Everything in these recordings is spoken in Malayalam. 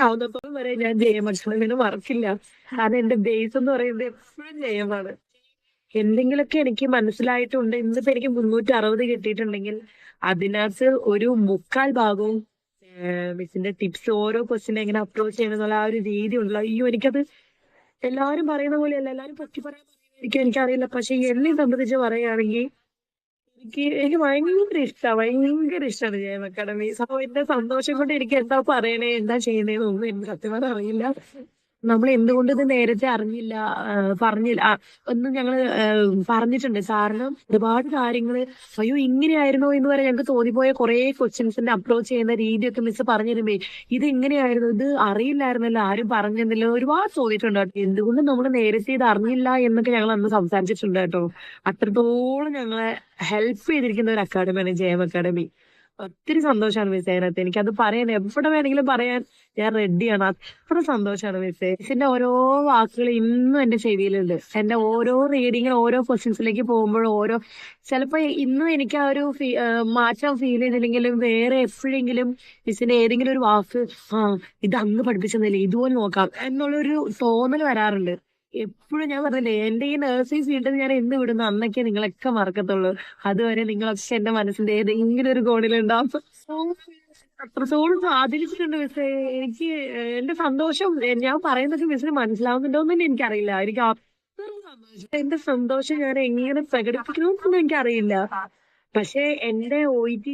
ചാവുന്നപ്പോഴും വരെ ഞാൻ ജയം അക്ഷരവിന് മറക്കില്ല. കാരണം എന്റെ ബേസ് എന്ന് പറയുന്നത് എപ്പോഴും ജയമാണ്. എന്തെങ്കിലുമൊക്കെ എനിക്ക് മനസ്സിലായിട്ടുണ്ട്. ഇന്നിപ്പോ എനിക്ക് മുന്നൂറ്റി അറുപത് കിട്ടിയിട്ടുണ്ടെങ്കിൽ അതിനകത്ത് ഒരു മുക്കാൽ ഭാഗവും മിസ്സിന്റെ ടിപ്സ് ഓരോ ക്വസ്റ്റിനെ എങ്ങനെ അപ്രോച്ച് ചെയ്യണമെന്നുള്ള ആ ഒരു രീതി ഉണ്ടല്ലോ. അയ്യോ എനിക്കത് എല്ലാവരും പറയുന്ന പോലെയല്ല. എല്ലാവരും പറ്റി പറയാൻ എനിക്ക് എനിക്കറിയില്ല. പക്ഷെ എന്നെ സംബന്ധിച്ച് പറയുകയാണെങ്കിൽ എനിക്ക് എനിക്ക് ഭയങ്കര ഇഷ്ടമാണ് ഭയങ്കര ഇഷ്ടമാണ് ജയം അക്കാഡമി സോ എന്റെ സന്തോഷം കൊണ്ട് എനിക്ക് എന്താ പറയണേ എന്താ ചെയ്യണേന്നൊന്നും എനിക്ക് സത്യമായിട്ട് അറിയില്ല. നമ്മൾ എന്തുകൊണ്ട് ഇത് നേരത്തെ അറിഞ്ഞില്ല പറഞ്ഞില്ല. എന്ന് ആ, പറഞ്ഞിട്ടുണ്ട്. കാരണം ഒരുപാട് കാര്യങ്ങൾ അയ്യോ ഇങ്ങനെയായിരുന്നോ എന്ന് വരെ ഞങ്ങൾക്ക് തോന്നിപ്പോയ കുറെ ക്വസ്റ്റ്യൻസിന്റെ അപ്രോച്ച് ചെയ്യുന്ന രീതിയൊക്കെ മിസ് പറഞ്ഞു തരുമ്പേ ഇത് ഇങ്ങനെയായിരുന്നു ഇത് അറിയില്ലായിരുന്നല്ലോ ആരും പറഞ്ഞിരുന്നില്ല. ഒരുപാട് ചോദിച്ചിട്ടുണ്ട് കേട്ടോ. എന്തുകൊണ്ട് നമ്മൾ നേരത്തെ ഇത് അറിഞ്ഞില്ല എന്നൊക്കെ ഞങ്ങൾ അന്ന് സംസാരിച്ചിട്ടുണ്ട് കേട്ടോ. അത്രത്തോളം ഞങ്ങളെ ഹെൽപ്പ് ചെയ്തിരിക്കുന്ന ഒരു അക്കാഡമിയാണ് ജയം അക്കാഡമി ഒത്തിരി സന്തോഷമാണ് മിസ് അതിനകത്ത് അത് പറയാൻ എവിടെ വേണമെങ്കിലും പറയാൻ ഞാൻ റെഡിയാണ് അത്ര സന്തോഷമാണ് മിസ് മിസ്സിന്റെ ഓരോ വാക്കുകൾ ഇന്നും എന്റെ ചെവിയിലുണ്ട്. എന്റെ ഓരോ റീഡിങ്ങിൽ ഓരോ ക്വസ്റ്റ്യൻസിലേക്ക് പോകുമ്പോഴും ഓരോ ചിലപ്പോ ഇന്നും എനിക്ക് ആ ഒരു മാറ്റം ഫീൽ ചെയ്തില്ലെങ്കിലും വേറെ എപ്പോഴെങ്കിലും മിസ്സിന്റെ ഏതെങ്കിലും ഒരു വാക്ക് ആ ഇത് അങ്ങ് പഠിപ്പിച്ചതല്ലേ ഇതുപോലെ നോക്കാം എന്നുള്ളൊരു തോന്നൽ വരാറുണ്ട്. എപ്പോഴും ഞാൻ പറഞ്ഞില്ലേ എന്റെ ഈ നഴ്സിംഗ് ഫീൽഡിൽ ഞാൻ എന്ന് വിടുന്നു അന്നൊക്കെ നിങ്ങളൊക്കെ മറക്കത്തുള്ളൂ. അതുവരെ നിങ്ങളൊക്കെ എന്റെ മനസ്സിന്റെ ഏതെങ്കിലും ഒരു കോണിലുണ്ടാവും അത്രത്തോളം സ്വാധീനിച്ചിട്ടുണ്ട് മിസ്സേ. എനിക്ക് എന്റെ സന്തോഷം ഞാൻ പറയുന്നൊക്കെ മിസ്സിന് മനസ്സിലാവുന്നുണ്ടോ എന്ന് എനിക്കറിയില്ല. എനിക്ക് എന്റെ സന്തോഷം ഞാൻ എങ്ങനെ പ്രകടിപ്പിക്കണമെന്നൊന്നും എനിക്കറിയില്ല. പക്ഷെ എന്റെ ഒ ഇ ടി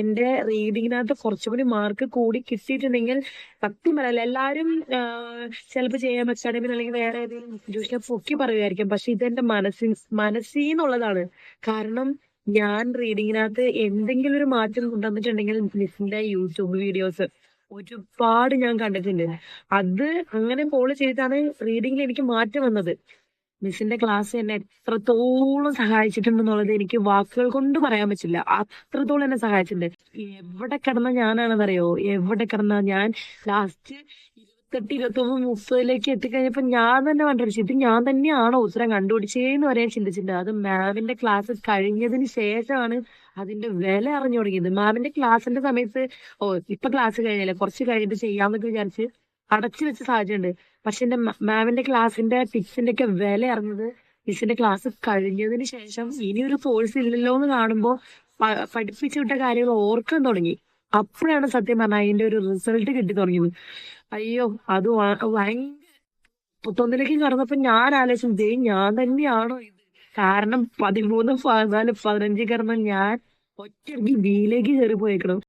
എന്റെ റീഡിങ്ങിനകത്ത് കുറച്ചുകൂടി മാർക്ക് കൂടി കിട്ടിയിട്ടുണ്ടെങ്കിൽ സത്യം പറയല്ല എല്ലാരും ചിലപ്പോൾ ചെയ്യാൻ അക്കാഡമി അല്ലെങ്കിൽ വേറെ ഏതെങ്കിലും ഇൻസ്റ്റിറ്റ്യൂഷനെ പൊക്കി പറയുമായിരിക്കും. പക്ഷെ ഇതെന്റെ മനസ്സിൽ മനസ്സിൽ നിന്നുള്ളതാണ് കാരണം ഞാൻ റീഡിങ്ങിനകത്ത് എന്തെങ്കിലും ഒരു മാറ്റം കൊണ്ടുവന്നിട്ടുണ്ടെങ്കിൽ മിസ്സിന്റെ യൂട്യൂബ് വീഡിയോസ് ഒരുപാട് ഞാൻ കണ്ടിട്ടുണ്ട്. അത് അങ്ങനെ ഫോളോ ചെയ്താണ് റീഡിങ്ങിൽ എനിക്ക് മാറ്റം വന്നത്. മിസ്സിന്റെ ക്ലാസ് എന്നെ എത്രത്തോളം സഹായിച്ചിട്ടുണ്ടെന്നുള്ളത് എനിക്ക് വാക്കുകൾ കൊണ്ട് പറയാൻ പറ്റില്ല. അത്രത്തോളം എന്നെ സഹായിച്ചിട്ടുണ്ട്. എവിടെ കിടന്ന ഞാനാണെന്നറിയോ? എവിടെ കിടന്ന ഞാൻ ലാസ്റ്റ് ഇരുപത്തെട്ട് ഇരുപത്തൊമ്പത് മുപ്പതിലേക്ക് എത്തിക്കഴിഞ്ഞപ്പോ ഞാൻ തന്നെ കണ്ടുപിടിച്ചു. ഇത് ഞാൻ തന്നെയാണോ ഉത്തരം കണ്ടുപിടിച്ചേന്ന് ഞാൻ ചിന്തിച്ചിട്ടുണ്ട്. അത് മാമിന്റെ ക്ലാസ് കഴിഞ്ഞതിന് ശേഷമാണ് അതിന്റെ വില അറിഞ്ഞു തുടങ്ങിയത്. മാമിന്റെ ക്ലാസ്സിന്റെ സമയത്ത് ഓ ഇപ്പൊ ക്ലാസ് കഴിഞ്ഞല്ലേ? കുറച്ച് കഴിഞ്ഞിട്ട് ചെയ്യാന്നൊക്കെ വിചാരിച്ച് അടച്ചു വെച്ച സാഹചര്യമുണ്ട്. പക്ഷെ എന്റെ മാമിന്റെ ക്ലാസ്സിന്റെ ടിപ്സിന്റെ ഒക്കെ വില അറിഞ്ഞത് മിസ്സിന്റെ ക്ലാസ് കഴിഞ്ഞതിന് ശേഷം ഇനി ഒരു കോഴ്സ് ഇല്ലല്ലോ എന്ന് കാണുമ്പോൾ പഠിപ്പിച്ചു വിട്ട കാര്യങ്ങൾ ഓർക്കാൻ തുടങ്ങി. അപ്പോഴാണ് സത്യം പറഞ്ഞാൽ അതിന്റെ ഒരു റിസൾട്ട് കിട്ടി തുടങ്ങിയത്. അയ്യോ അത് ഭയങ്കര തൊന്നിലേക്ക് കടന്നപ്പോ ഞാൻ ആലോചിച്ചു ദേ ഞാൻ തന്നെയാണോ ഇത്? കാരണം പതിമൂന്ന് പതിനാല് പതിനഞ്ച് കിടന്ന ഞാൻ ഒറ്റയ്ക്ക് ബിയിലേക്ക് കയറി പോയേക്കണം